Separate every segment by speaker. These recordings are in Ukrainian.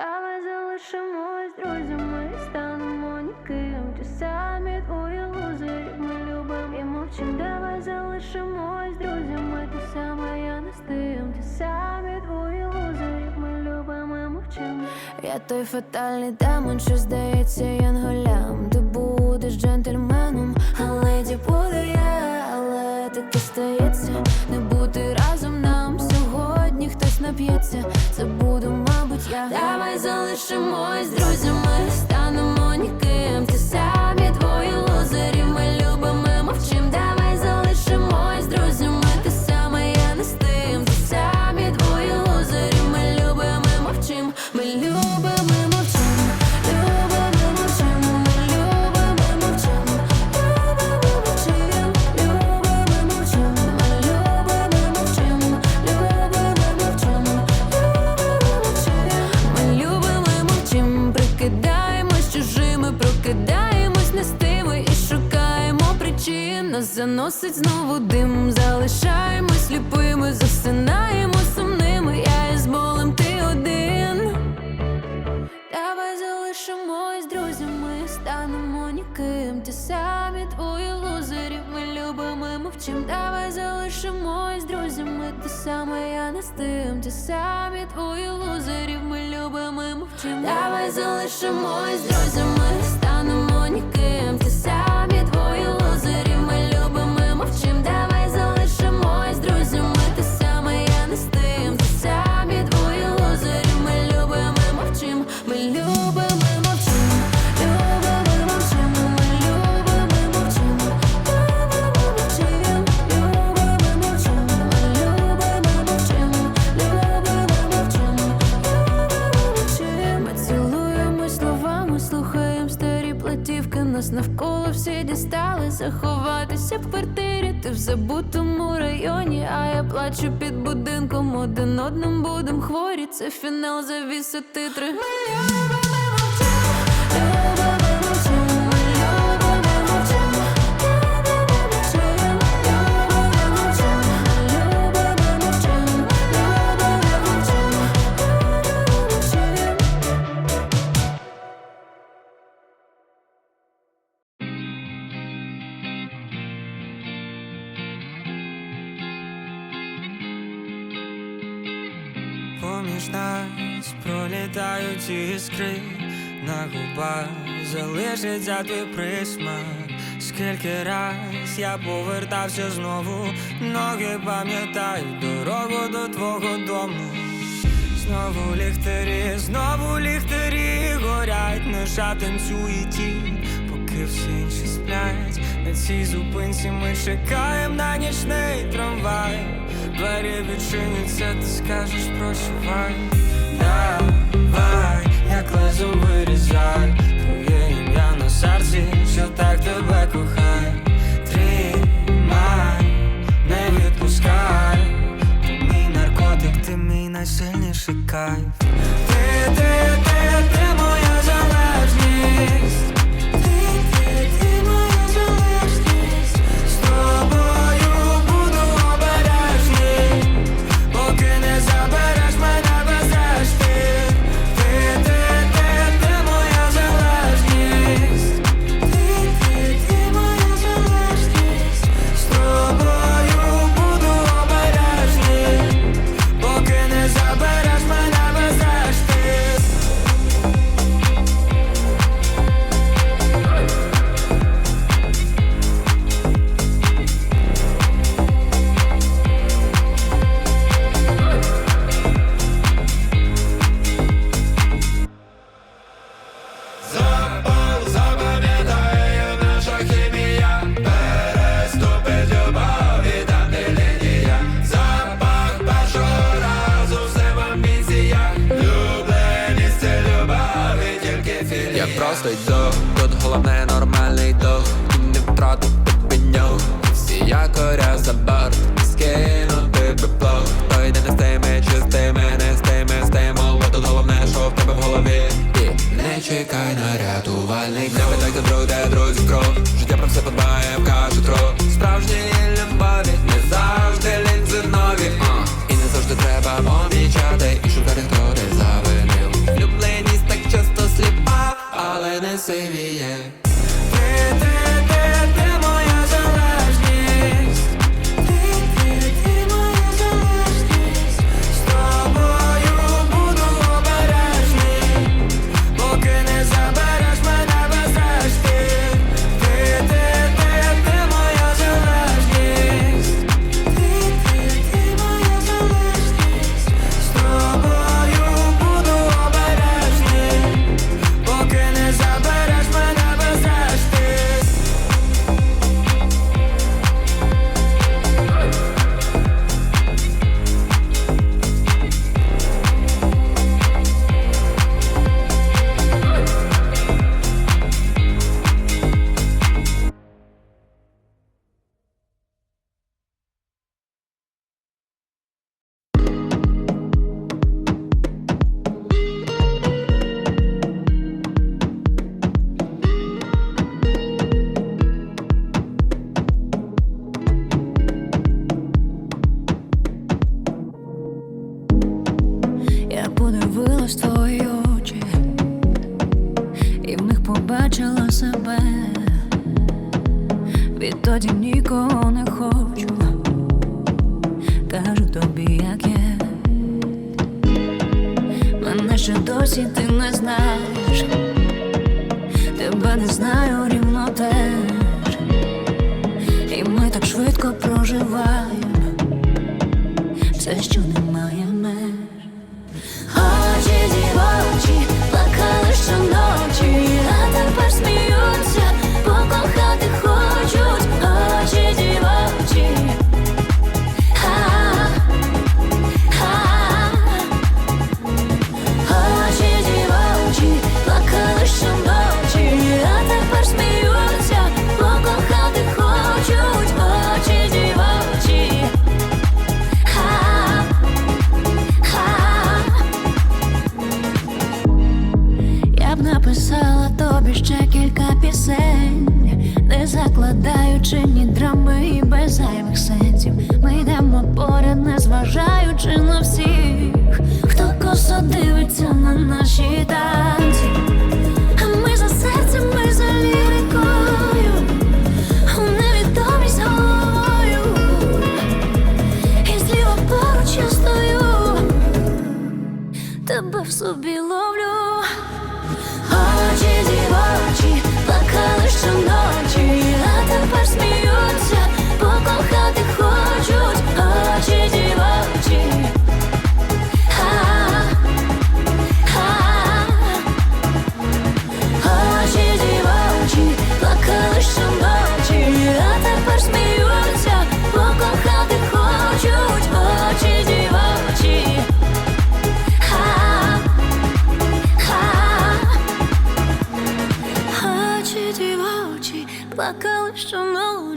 Speaker 1: Давай залишимось друзями, станемо ніким. Ті самі двоє лузерів ми любимо і мовчим. Давай залишимось друзями, ти саме я не з тим. Ті самі двоє лузерів ми любимо і мовчим. Я той фатальний демон, що здається янголям. Ти будеш джентльменом, а леді буду я, але таке стається. Не бути разом нам сьогодні хтось нап'ється. Це буду, мабуть, я. Давай залишимось друзями, станемо ніким. Ти самі заносить знову дим. Залишаємось сліпими, засинаємо сумними. Я із болем, ти один. Давай залишимось друзями, станемо ніким. Ті самі твої лузерів, ми любимо, і мовчим. Давай залишимось друзями, ти саме я не з тим. Ті самі твої лузерів, ми любимо, і мовчим. Давай залишимось друзями, станемо ніким. Ті самі твої лузерів, Ти забутому районі, а я плачу під будинком. Один одним будем хворі. Це фінал завіси титри. Ми любимо
Speaker 2: Поміж нас пролітають іскри, на губах залишиться твій присмак. Скільки раз я повертався знову, ноги пам'ятають дорогу до твого дому. Знову ліхтарі, знову ліхтарі горять, наша танцює тінь, поки всі інші сплять. На цій зупинці ми чекаємо на нічний трамвай. Двері відчиняться, ти скажеш прощавай. Давай, як лезом вирізай, твоє ім'я на серці, що так тебе кохає.
Speaker 3: say me, yeah. що
Speaker 4: немає меж.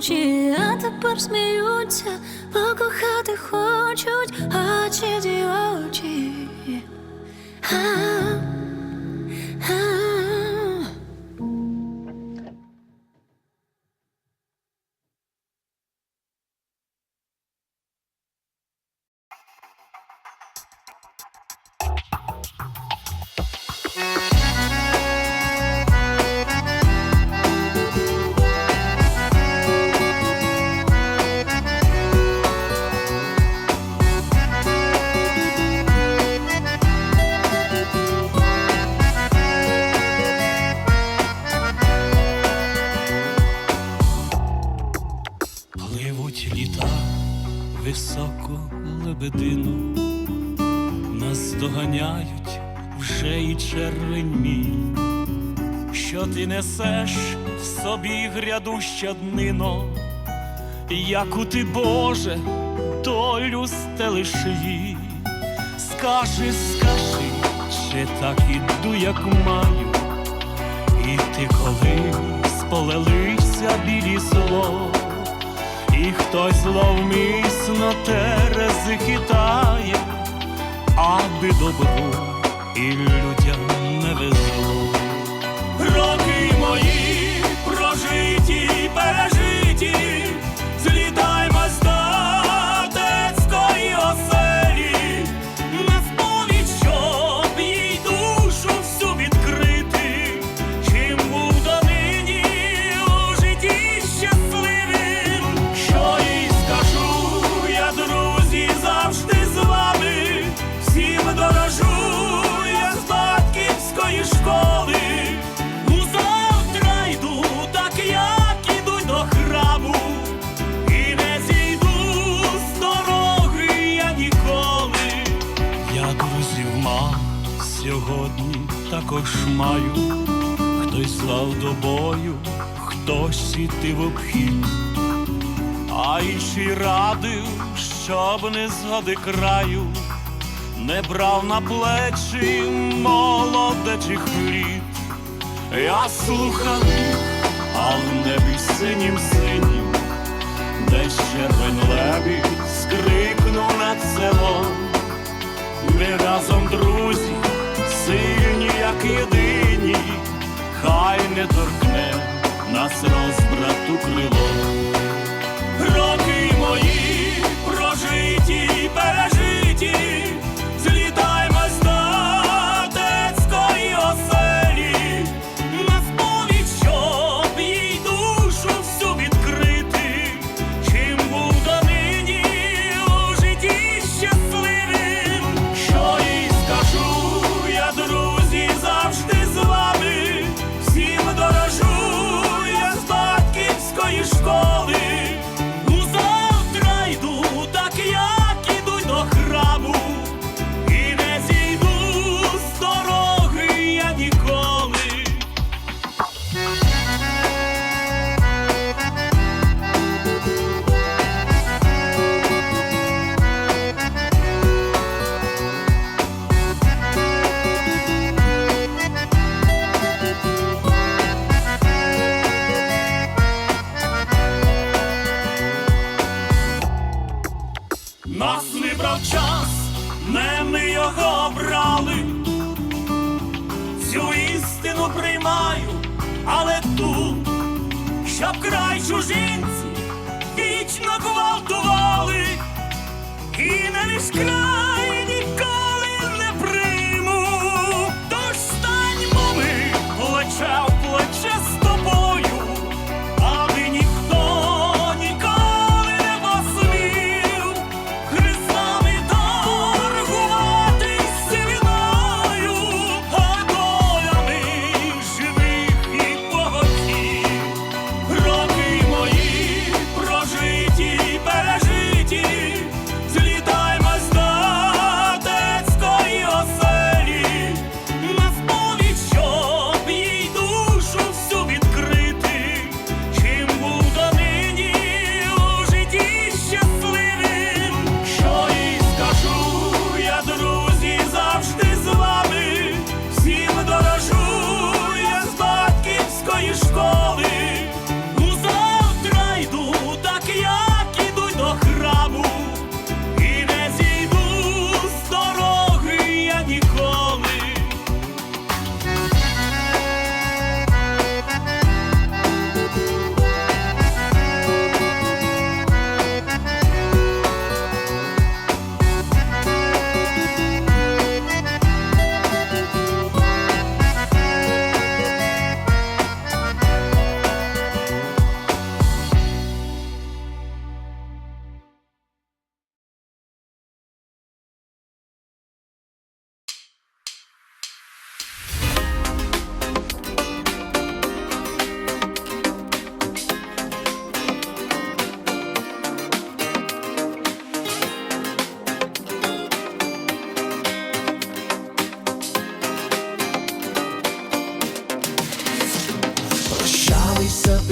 Speaker 4: очі, а тепер сміються, покохати хочуть очі ді. А -а -а.
Speaker 5: нас доганяють вже і червень мій, що ти несеш в собі грядуща днино, яку ти, Боже, долю стелиш їй, скажи, скажи, чи так іду, як маю, і ти коли сполелився білі зло, і хтось зловмисно терези хитає аби добру і людям не везло. Роки мої. б не згоди краю, не брав на плечі молодечих літ. Я слуханий, а в небі синім синім, де червень лебі скрикнув над селом. Ми разом друзі, сильні, як єдині, хай не торкне нас розбрати.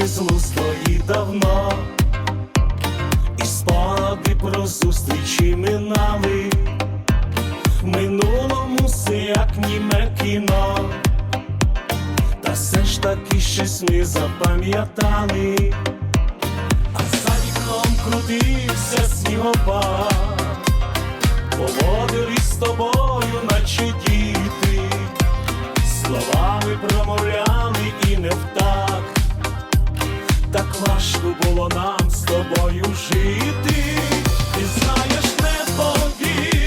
Speaker 6: ти злость твої давно, і спогади про зустрічі минали, в минулому все, як німе кіно, та все ж таки щось ми запам'ятали, а за вікном крутився снігопад, поводив із тобою, наче діти, словами промовляли і не втали важко було нам з тобою жити, ти знаєш не повір.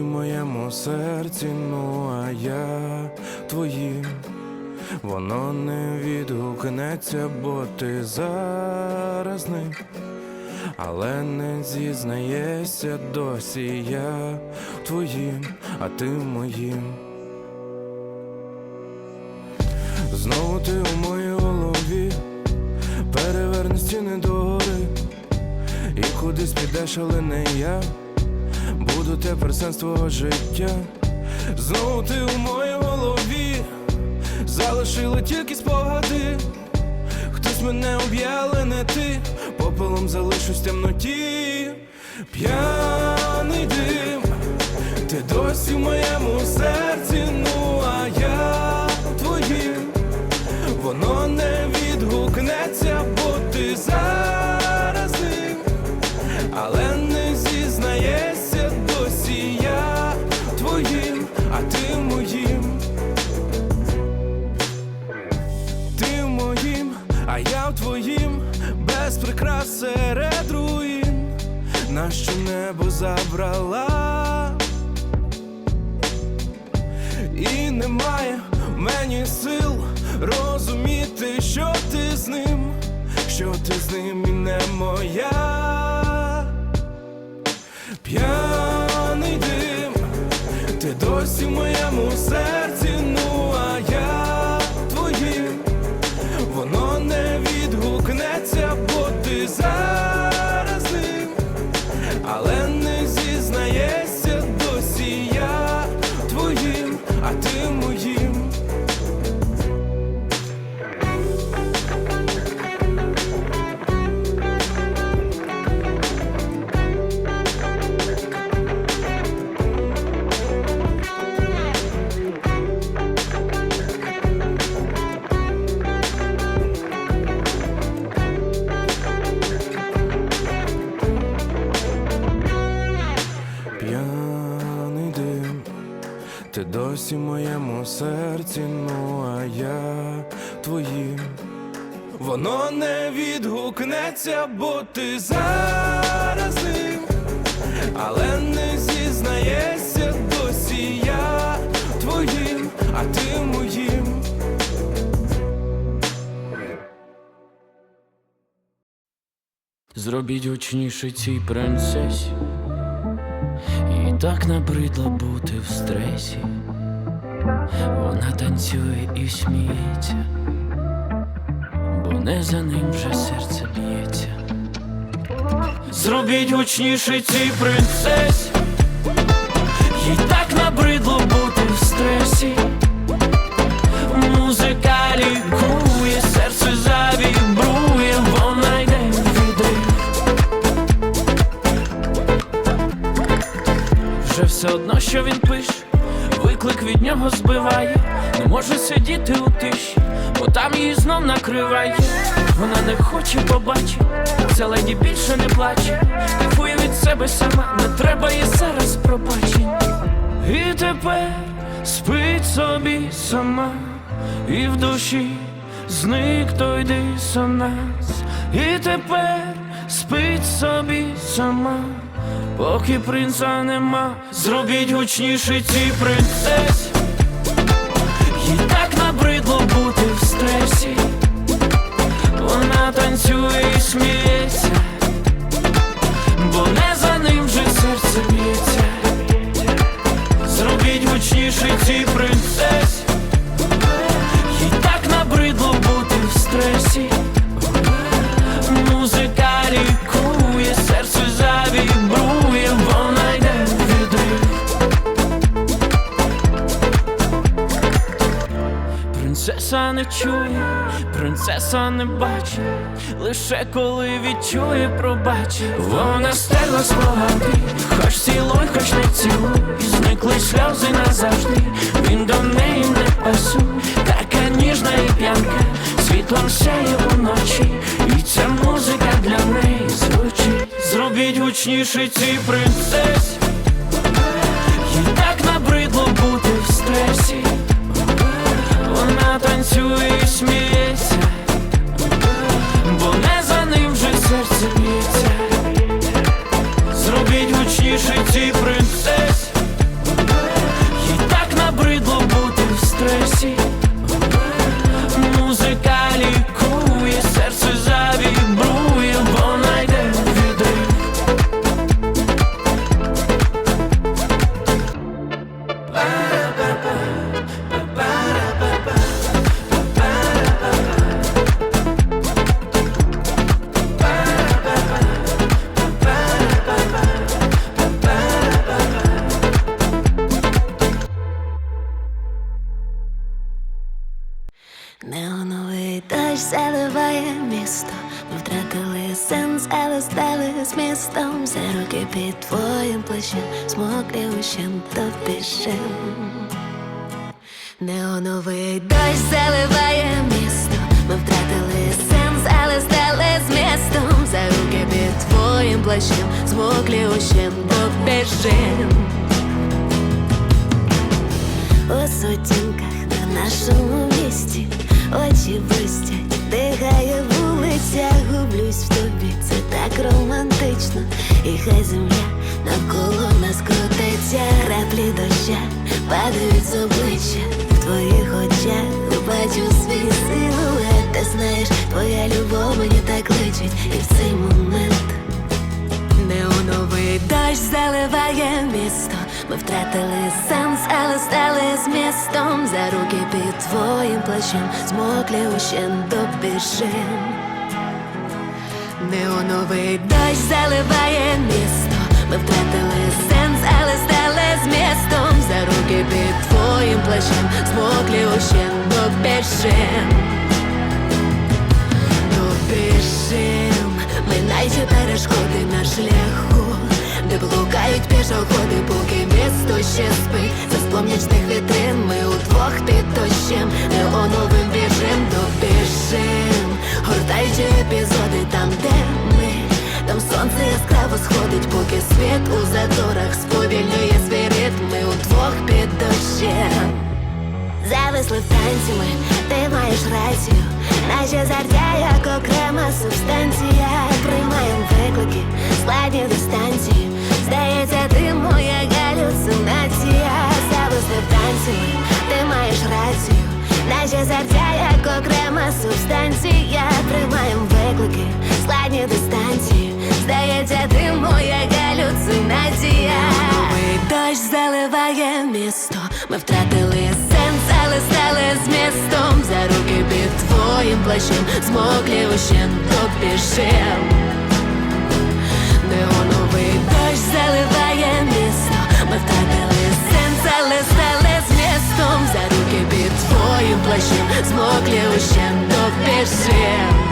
Speaker 6: В
Speaker 7: моєму серці, ну а я твоїм. Воно не відгукнеться, бо ти зараз ним, але не зізнаєшся досі я твоїм, а ти моїм. Знову ти у моїй голові, переверни стіни догори. І кудись підеш, але не я Буду тепер сенс твого життя. Знову ти у моїй голові. Залишили тільки спогади. Хтось мене об'яли, не ти. Попелом залишусь в темноті. П'яний дим. Ти досі в моєму серці, ну а я забрала, і немає мені сил розуміти, що ти з ним, що ти з ним і не моя. П'яний дим, ти досі в моєму серці, досі моєму серці, ну а я твоїм. Воно не відгукнеться, бо ти зараз ним, але не зізнаєшся досі я твоїм, а ти моїм.
Speaker 8: Зробіть гучніше цій принцесі, і так набридло бути в стресі. Вона танцює і сміється, бо не за ним вже серце б'ється. Зробіть гучніше цій принцесі, їй так набридло бути в стресі. Музика лікує, серце завібрує, вона йде відрив. Вже все одно, що він пише виклик від нього збиває, не може сидіти у тиші, бо там її знов накриває. Вона не хоче побачити, ця леді більше не плаче, кайфує від себе сама, не треба їй зараз пробачень. І тепер спить собі сама, і в душі зник той дисонанс. І тепер спить собі сама, поки принца нема. Зробіть гучніше цій принцесі. Їй так набридло бути в стресі. Вона танцює і сміється, бо не за ним вже серце б'ється. Зробіть гучніше цій принцесі Принцеса не чує, принцеса не бачить, лише коли відчує, пробачить. Вона стерла слова, хоч цілуй, хоч не цілуй, зникли сльози назавжди. Він до неї не пасує, така ніжна і п'янка, світлом сяє уночі, і ця музика для неї звучить. Зробіть гучніше цій принцесі. Їй так набридло бути в стресі. Танцює і сміється, бо не за ним вже серце б'ється. Зробіть гучніше цій принцесі. Їй так набридло бути в стресі.
Speaker 4: Смоклі ущем допішем. У сутінках на нашому місті очі блистять, дихає вулиця, гублюсь в тобі, це так романтично, і хай земля навколо нас крутиться, краплі доща падають з обличчя, в твоїх очах. Бачу свій силует, ти знаєш, твоя любов мені так личить, і в цей момент Неоновий дощ заливає місто. Ми втратили сенс, але стали змістом. За руки під твоїм плечем змоклі ущен добіжим. Неоновий дощ заливає місто. Ми втратили сенс, але стали змістом. За руки під твоїм плечем змоклі ущен добіжим. Блукають пішоходи, поки місто ще спить. За спломнячних вітрин ми удвох під дощем, неоновим біжим, добіжим, гортаючи епізоди там, де ми, там сонце яскраво сходить, поки світ у заторах сповільнює свій ритм, ми удвох під дощем. Зависли в танці ми, ти маєш рацію, наче зартя, як окрема субстанція. Приймаєм виклики, складні дистанції. Здається, ти моя галюцинація. Зависли в танці ти маєш рацію, наче зартя, як окрема субстанція. Приймаєм виклики, складні дистанції. Здається, ти моя галюцинація. Дощ заливає місто. Ми втратили сенс, але стали змістом. За руки під твоїм плащем, змоклі ущен допішем. Мокли ущем, то бежим